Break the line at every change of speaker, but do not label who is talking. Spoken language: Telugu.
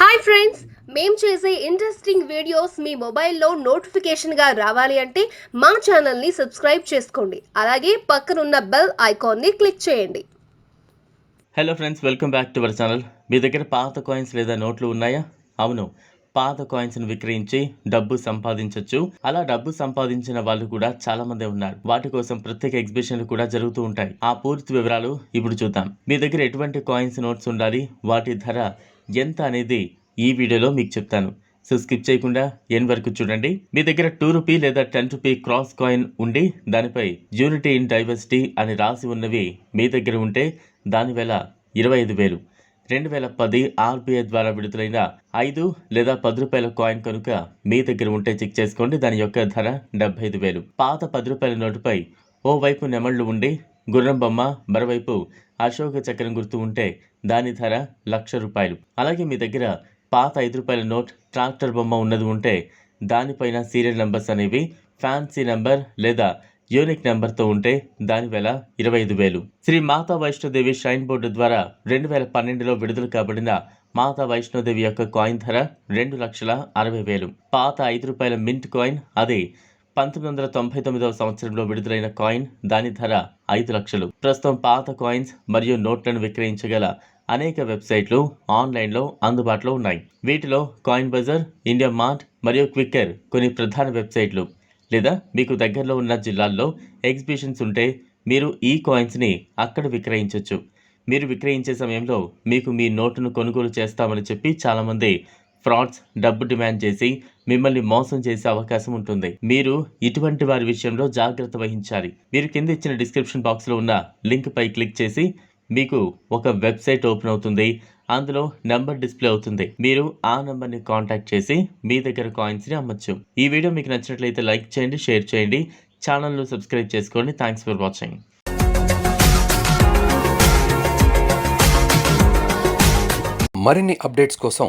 హాయ్ ఫ్రెండ్స్ మేము చేసే ఇంట్రెస్టింగ్ వీడియోస్ మీ మొబైల్లో నోటిఫికేషన్గా రావాలి అంటే మా ఛానల్ని సబ్స్క్రైబ్ చేసుకోండి. అలాగే పక్కనున్న బెల్ ఐకాన్ని క్లిక్ చేయండి.
Hello friends welcome back to our channel మీ దగ్గర పాత కాయిన్స్ లేదా నోట్లు ఉన్నాయా? అవును. పాత కాయిన్స్ను విక్రయించి డబ్బు సంపాదించవచ్చు అలా డబ్బు సంపాదించిన వాళ్ళు కూడా చాలా మంది ఉన్నారు. వాటి కోసం ప్రత్యేక ఎగ్జిబిషన్లు కూడా జరుగుతూ ఉంటాయి. ఆ పూర్తి వివరాలు ఇప్పుడు చూద్దాం. మీ దగ్గర ఎటువంటి కాయిన్స్ నోట్స్ ఉండాలి? వాటి ధర ఎంత అనేది ఈ వీడియోలో మీకు చెప్తాను. సో స్కిప్ చేయకుండా ఎన్ వరకు చూడండి. మీ దగ్గర టూ రూపీ లేదా టెన్ రూపీ క్రాస్ కాయిన్ ఉండి దానిపై యూనిటీ ఇన్ డైవర్సిటీ అని రాసి ఉన్నవి మీ దగ్గర ఉంటే దాని వేల ఇరవై ఐదు వేలు. రెండు వేల పది ఆర్బీఐ ద్వారా విడుదలైన ఐదు లేదా పది రూపాయల కాయిన్ కనుక మీ దగ్గర ఉంటే చెక్ చేసుకోండి. దాని యొక్క ధర డెబ్బై ఐదు వేలు. పాత పది రూపాయల నోటుపై ఓ వైపు నెమళ్ళు ఉండి గుర్రం బొమ్మ మరోవైపు అశోక చక్రం గుర్తు ఉంటే దాని ధర లక్ష రూపాయలు. అలాగే మీ దగ్గర పాత ఐదు రూపాయల నోట్ ట్రాక్టర్ బొమ్మ ఉన్నది ఉంటే దానిపైన సీరియల్ నెంబర్స్ అనేవి ఫ్యాన్సీ నెంబర్ లేదా యూనిక్ నెంబర్తో ఉంటే దాని వేల ఇరవై ఐదు వేలు. శ్రీ మాతా వైష్ణోదేవి షైన్ బోర్డు ద్వారా రెండు వేల పన్నెండులో విడుదల కాబడిన మాతా వైష్ణోదేవి యొక్క కాయిన్ ధర రెండు లక్షల అరవై వేలు. పాత ఐదు రూపాయల మింట్ కాయిన్ అది పంతొమ్మిది వందల తొంభై తొమ్మిదవ సంవత్సరంలో విడుదలైన కాయిన్ దాని ధర ఐదు లక్షలు. ప్రస్తుతం పాత కాయిన్స్ మరియు నోట్లను విక్రయించగల అనేక వెబ్సైట్లు ఆన్లైన్లో అందుబాటులో ఉన్నాయి. వీటిలో కాయిన్ బజార్ ఇండియా మార్ట్ మరియు క్విక్కర్ కొన్ని ప్రధాన వెబ్సైట్లు. లేదా మీకు దగ్గరలో ఉన్న జిల్లాల్లో ఎగ్జిబిషన్స్ ఉంటే మీరు ఈ కాయిన్స్ని అక్కడ విక్రయించవచ్చు మీరు విక్రయించే సమయంలో మీకు మీ నోటును కొనుగోలు చేస్తామని చెప్పి చాలామంది ఫ్రాడ్స్ డబ్బు డిమాండ్ చేసి మిమ్మల్ని మోసం చేసే అవకాశం ఉంటుంది. మీరు ఇటువంటి వారి విషయంలో జాగ్రత్త వహించాలి. మీరు కింద ఇచ్చిన డిస్క్రిప్షన్ బాక్స్లో ఉన్న లింక్పై క్లిక్ చేసి మీకు ఒక వెబ్సైట్ ఓపెన్ అవుతుంది. అందులో నెంబర్ డిస్ప్లే అవుతుంది. మీరు ఆ నెంబర్ని కాంటాక్ట్ చేసి మీ దగ్గర కాయిన్స్ని అమ్మచ్చు. ఈ వీడియో మీకు నచ్చినట్లయితే లైక్ చేయండి షేర్ చేయండి. ఛానల్ను సబ్స్క్రైబ్ చేసుకోండి. Thanks for watching.
మరిన్ని అప్డేట్స్ కోసం